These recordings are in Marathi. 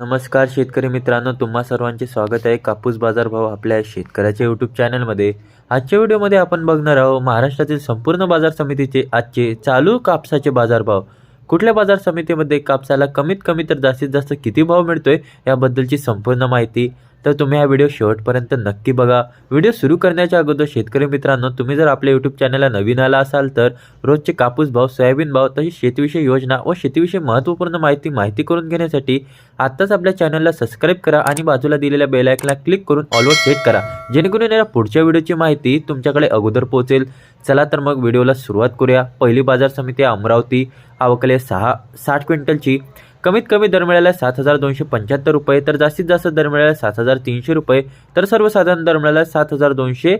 नमस्कार शेतकरी मित्रांनो तुम्हा सर्वांचे स्वागत आहे. कापूस बाजारभाव आपल्या शेतकऱ्याच्या यूट्यूब चॅनलमध्ये आजच्या व्हिडिओमध्ये आपण बघणार आहोत महाराष्ट्रातील संपूर्ण बाजार समितीचे आजचे चालू कापसाचे बाजारभाव. कुठल्या बाजार समितीमध्ये कापसाला कमीत कमी तर जास्तीत जास्त किती भाव मिळतोय याबद्दलची संपूर्ण माहिती तर तुम्ही हा व्हिडिओ शेवटपर्यंत नक्की बघा. व्हिडिओ सुरू करण्याच्या अगोदर शेतकरी मित्रांनो तुम्ही जर आपल्या यूट्यूब चॅनलला नवीन आला असाल तर रोजचे कापूस भाव सोयाबीन भाव तसेच शेतीविषयी योजना व शेतीविषयी महत्त्वपूर्ण माहिती माहिती करून घेण्यासाठी आत्ताच आपल्या चॅनलला सबस्क्राईब करा आणि बाजूला दिलेल्या बेलायकला क्लिक करून ऑलवर सेट करा. जेणेकरून या पुढच्या व्हिडिओची माहिती तुमच्याकडे अगोदर पोहोचेल. चला तर मग व्हिडिओला सुरुवात करूया. पहिली बाजार समिती अमरावती आवकले सहा साठ क्विंटलची. कमीत कमी दर मिळाला सात हजार दोनशे पंच्याहत्तर रुपये तर जास्तीत जास्त दर मिळाला सात हजार तीनशे रुपये तर सर्वसाधारण दर मिळाला सात हजार दोनशे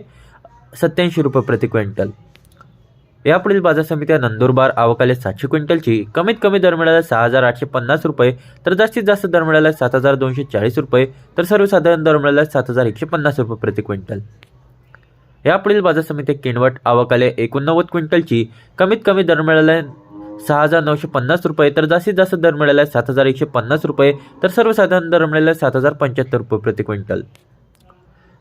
सत्याऐंशी रुपये प्रति क्विंटल. यापुढील बाजार समित्या नंदुरबार आवकाले सातशे क्विंटलची. कमीत कमी दर मिळाला सहा हजार आठशे पन्नास रुपये तर जास्तीत जास्त दर मिळाला सात हजार दोनशे चाळीस रुपये तर सर्वसाधारण दर मिळाला सात हजार एकशे पन्नास रुपये प्रति क्विंटल. यापुढील बाजार समित्या आहे किनवट आवकाले एकोणनव्वद क्विंटलची. कमीत कमी दर मिळाला सहा हजार नऊशे पन्नास रुपये तर जास्तीत जास्त दर मिळाला सात हजार एकशे पन्नास रुपये तर सर्वसाधारण दर मिळाला सात हजार पंच्याहत्तर रुपये प्रति क्विंटल.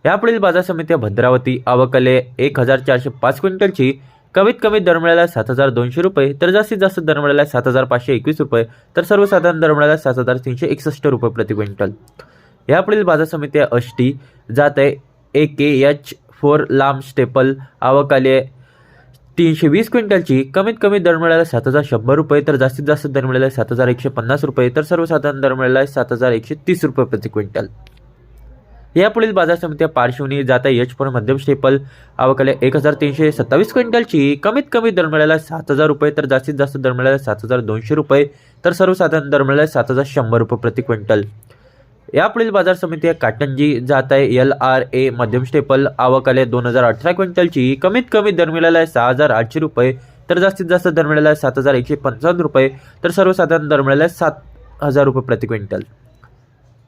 यापुढील बाजार समित्या भद्रावती आवकले एक हजार चारशे पाच क्विंटलची कमीत कमी दर मिळाला सात हजार दोनशे रुपये तर जास्तीत जास्त दर मिळाला सात हजार पाचशे एकवीस रुपये तर सर्वसाधारण दर मिळाला सात हजार तीनशे एकसष्ट रुपये प्रति क्विंटल. यापुढील बाजार समित्या अष्टी जात आहे ए के एच फोर लांब स्टेपल आवकाले तीनशे वीस क्विंटलची कमीत कमी दर मिळाला सात हजार शंभर रुपये तर जास्तीत जास्त दर मिळाला सात हजार एकशे पन्नास रुपये तर सर्वसाधारण दर मिळाला सात हजार एकशे तीस रुपये प्रति क्विंटल. यापुढील बाजार समित्या पार्श्वनी जाता यश एच मध्यम स्टेपल आवकाले एक हजार तीनशे सत्तावीस क्विंटलची कमीत कमी दर मिळाला सात हजार रुपये तर जास्तीत जास्त दर मिळाला सात हजार दोनशे रुपये तर सर्वसाधारण दर मिळाला सात हजार शंभर रुपये प्रति क्विंटल. यापुढील बाजार समिती आहे काटंजी जात आहे. एल आर ए मध्यम स्टेपल आवकाले दोन हजार अठरा क्विंटलची. कमीत कमी दर मिळाला आहे सहा हजार आठशे रुपये. तर जास्तीत जास्त दर मिळाला आहे सात हजार एकशे पंचावन्न रुपये. तर सर्वसाधारण दर मिळाला आहे सात हजार रुपये प्रति क्विंटल.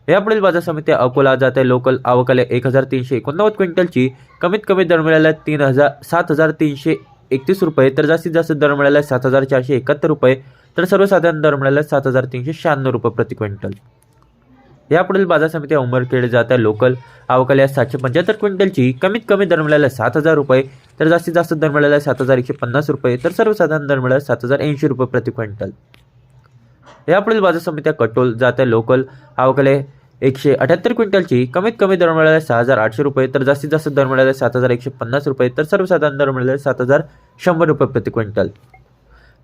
यापुढील बाजार समिती अकोला जात आहे. लोकल आवकाले एक हजार तीनशे एकोणनव्वद क्विंटलची. कमीत कमी दर मिळाला आहे तीन हजार सात हजार तीनशे एकतीस रुपये. तर जास्तीत जास्त दर मिळाला आहे सात हजार चारशे एकाहत्तर रुपये. तर सर्वसाधारण दर मिळाला आहे सात हजार तीनशे शहाण्णव रुपये प्रति क्विंटल. यापुढील बाजार समिती उमरखेड जात आहे लोकल अवकाली या सातशे पंच्याहत्तर क्विंटलची कमीत कमी दर मिळाला सात हजार रुपये तर जास्तीत जास्त दर मिळाला सात हजार एकशे पन्नास रुपये तर सर्वसाधारण दर मिळाला सात हजार ऐंशी रुपये प्रति क्विंटल. यापुढील बाजार समित्या कटोल जात आहे लोकल अवकाले एकशे अठ्याहत्तर क्विंटलची कमीत कमी दर मिळाला सहा हजार आठशे रुपये तर जास्तीत जास्त दर मिळाला सात हजार एकशे पन्नास रुपये तर सर्वसाधारण दर मिळाला सात हजार शंभर रुपये प्रति क्विंटल.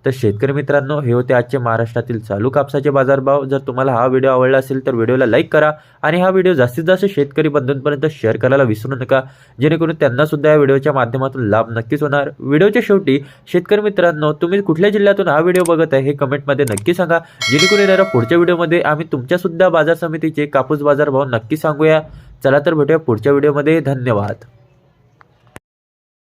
तर शेतकरी मित्रांनो हे होते आजचे महाराष्ट्रातील चालू कापसाचे बाजारभाव. जर तुम्हाला हा व्हिडिओ आवडला असेल तर व्हिडिओला लाईक करा आणि हा व्हिडिओ जास्तीत जास्त शेतकरी बंधूंपर्यंत शेअर करायला विसरू नका. जेणेकरून त्यांना सुद्धा या व्हिडिओच्या माध्यमातून लाभ नक्कीच होणार. व्हिडिओच्या शेवटी शेतकरी मित्रांनो तुम्ही कुठल्या जिल्ह्यातून हा व्हिडिओ बघत आहे हे कमेंटमध्ये नक्की सांगा. जेणेकरून येणाऱ्या पुढच्या व्हिडिओमध्ये आम्ही तुमच्यासुद्धा बाजार समितीचे कापूस बाजारभाव नक्की सांगूया. चला तर भेटूया पुढच्या व्हिडिओमध्ये. धन्यवाद.